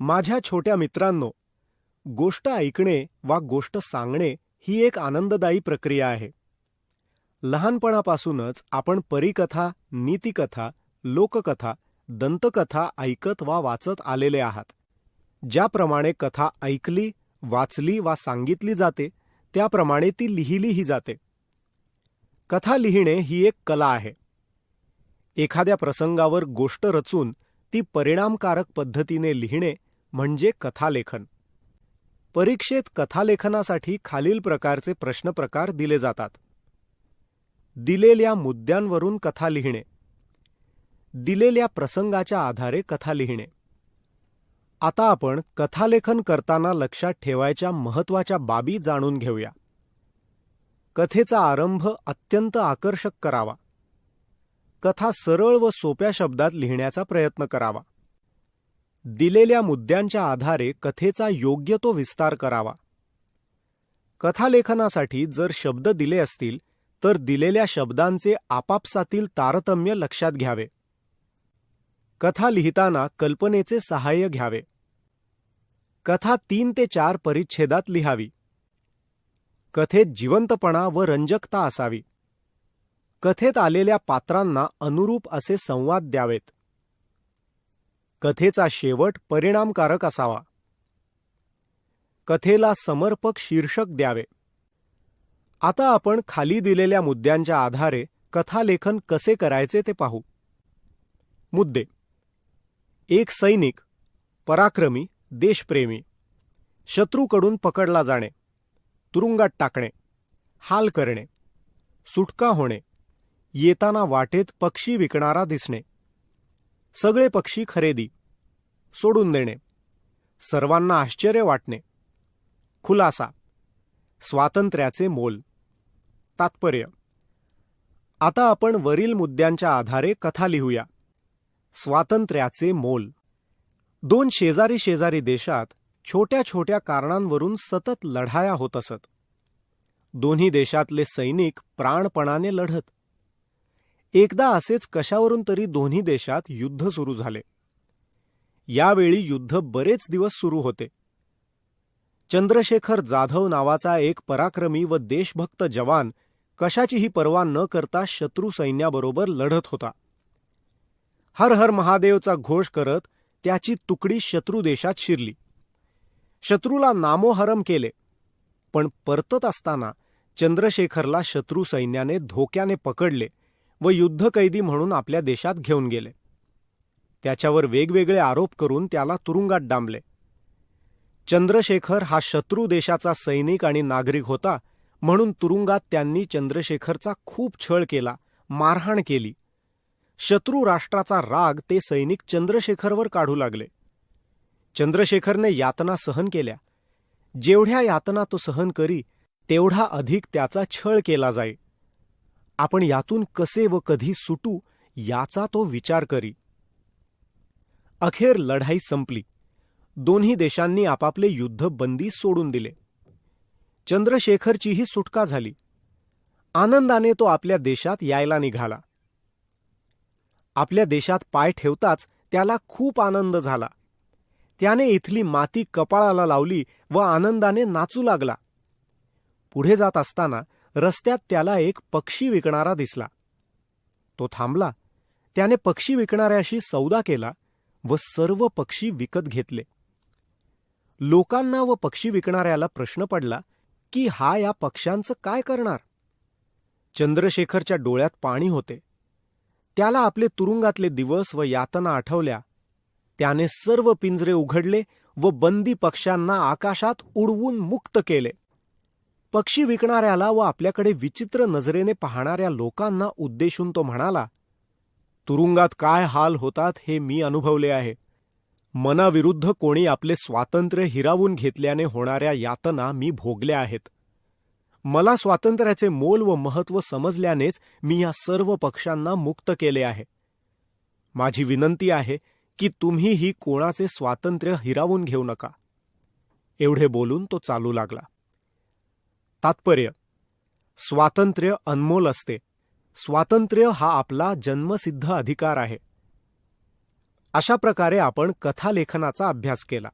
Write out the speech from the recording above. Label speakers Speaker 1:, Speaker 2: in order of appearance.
Speaker 1: माझ्या छोट्या मित्रांनो गोष्ट ऐकणे वा गोष्ट सांगणे ही एक आनंददायी प्रक्रिया आहे. लहानपणापासूनच आपण परिकथा नीतिकथा लोककथा दंतकथा ऐकत वा वाचत आलेले आहात. ज्याप्रमाणे कथा ऐकली वाचली वा सांगितली जाते त्याप्रमाणे ती लिहिलीही जाते. कथा लिहिणे ही एक कला आहे. एखाद्या प्रसंगावर गोष्ट रचून ती परिणामकारक पद्धतीने लिहिणे म्हणजे कथालेखन. परीक्षेत कथालेखनासाठी खालील प्रकारचे प्रश्नप्रकार दिले जातात. दिलेल्या मुद्द्यांवरून कथा लिहिणे. दिलेल्या प्रसंगाच्या आधारे कथा लिहिणे. आता आपण कथालेखन करताना लक्षात ठेवायच्या महत्त्वाच्या बाबी जाणून घेऊया. कथेचा आरंभ अत्यंत आकर्षक करावा. कथा सरळ व सोप्या शब्दात लिहिण्याचा प्रयत्न करावा. दिलेल्या मुद्द्यांच्या आधारे कथेचा योग्य तो विस्तार करावा. कथालेखनासाठी जर शब्द दिले असतील तर दिलेल्या शब्दांचे आपापसातील तारतम्य लक्षात घ्यावे. कथा लिहिताना कल्पनेचे सहाय्य घ्यावे. कथा तीन ते चार परिच्छेदात लिहावी. कथेत जिवंतपणा व रंजकता असावी. कथेत आलेल्या पात्रांना अनुरूप असे संवाद द्यावेत. कथेचा शेवट परिणामकारक असावा. कथेला समर्पक शीर्षक द्यावे. आता आपण खाली दिलेल्या मुद्द्यांच्या आधारे कथालेखन कसे करायचे ते पाहू. मुद्दे. एक सैनिक पराक्रमी देशप्रेमी. शत्रूकडून पकडला जाणे. तुरुंगात टाकणे. हाल करणे. सुटका होणे. येताना वाटेत पक्षी विकणारा दिसणे. सगळे पक्षी खरेदी. सोडून देणे. सर्वांना आश्चर्य वाटणे. खुलासा. स्वातंत्र्याचे मोल. तात्पर्य. आता आपण वरील मुद्द्यांच्या आधारे कथा लिहूया. स्वातंत्र्याचे मोल. दोन शेजारी शेजारी देशात छोट्या छोट्या कारणांवरून सतत लढाया होत असत. दोन्ही देशातले सैनिक प्राणपणाने लढत. एकदा असेच कशावरून तरी दोन्ही देशात युद्ध सुरू झाले. यावेळी युद्ध बरेच दिवस सुरू होते. चंद्रशेखर जाधव नावाचा एक पराक्रमी व देशभक्त जवान कशाचीही पर्वा न करता शत्रू सैन्याबरोबर लढत होता. हर हर महादेवचा घोष करत त्याची तुकडी शत्रू देशात शिरली. शत्रूला नामोहरम केले पण परतत असताना चंद्रशेखरला शत्रू सैन्याने धोक्याने पकडले व युद्धकैदी म्हणून आपल्या देशात घेऊन गेले. त्याच्यावर वेगवेगळे आरोप करून त्याला तुरुंगात डांबले. चंद्रशेखर हा शत्रू देशाचा सैनिक आणि नागरिक होता म्हणून तुरुंगात त्यांनी चंद्रशेखरचा खूप छळ केला मारहाण केली. शत्रू राष्ट्राचा राग ते सैनिक चंद्रशेखरवर काढू लागले. चंद्रशेखरने यातना सहन केल्या. जेवढ्या यातना तो सहन करी तेवढा अधिक त्याचा छळ केला जाई. आपण यातून कसे व कधी सुटू याचा तो विचार करी. अखेर लढाई संपली. दोन्ही देशांनी आपापले युद्ध बंदी सोडून दिले. चंद्रशेखरचीही सुटका झाली. आनंदाने तो आपल्या देशात यायला निघाला. आपल्या देशात पाय ठेवताच त्याला खूप आनंद झाला. त्याने इथली माती कपाळाला लावली व आनंदाने नाचू लागला. पुढे जात असताना रस्त्यात त्याला एक पक्षी विकणारा दिसला. तो थांबला. त्याने पक्षी विकणाऱ्याशी सौदा केला व सर्व पक्षी विकत घेतले. लोकांना व पक्षी विकणाऱ्याला प्रश्न पडला की हा या पक्ष्यांचं काय करणार? चंद्रशेखरच्या डोळ्यात पाणी होते. त्याला आपले तुरुंगातले दिवस व यातना आठवल्या. त्याने सर्व पिंजरे उघडले व बंदी पक्ष्यांना आकाशात उडवून मुक्त केले. पक्षी विकणाऱ्याला व आपल्याकडे विचित्र नजरेने पाहणाऱ्या लोकांना उद्देशून तो म्हणाला तुरुंगात काय हाल होतात हे मी अनुभवले आहे. मनाविरुद्ध कोणी आपले स्वातंत्र्य हिरावून घेतल्याने होणाऱ्या यातना मी भोगल्या आहेत. मला स्वातंत्र्याचे मोल व महत्त्व समजल्यानेच मी या सर्व पक्षांना मुक्त केले आहे. माझी विनंती आहे की तुम्हीही कोणाचे स्वातंत्र्य हिरावून घेऊ नका. एवढे बोलून तो चालू लागला. तात्पर्य. स्वातंत्र्य अनमोल असते. स्वातंत्र्य हा आपला जन्मसिद्ध अधिकार आहे. अशा प्रकारे आपण कथालेखनाचा अभ्यास केला.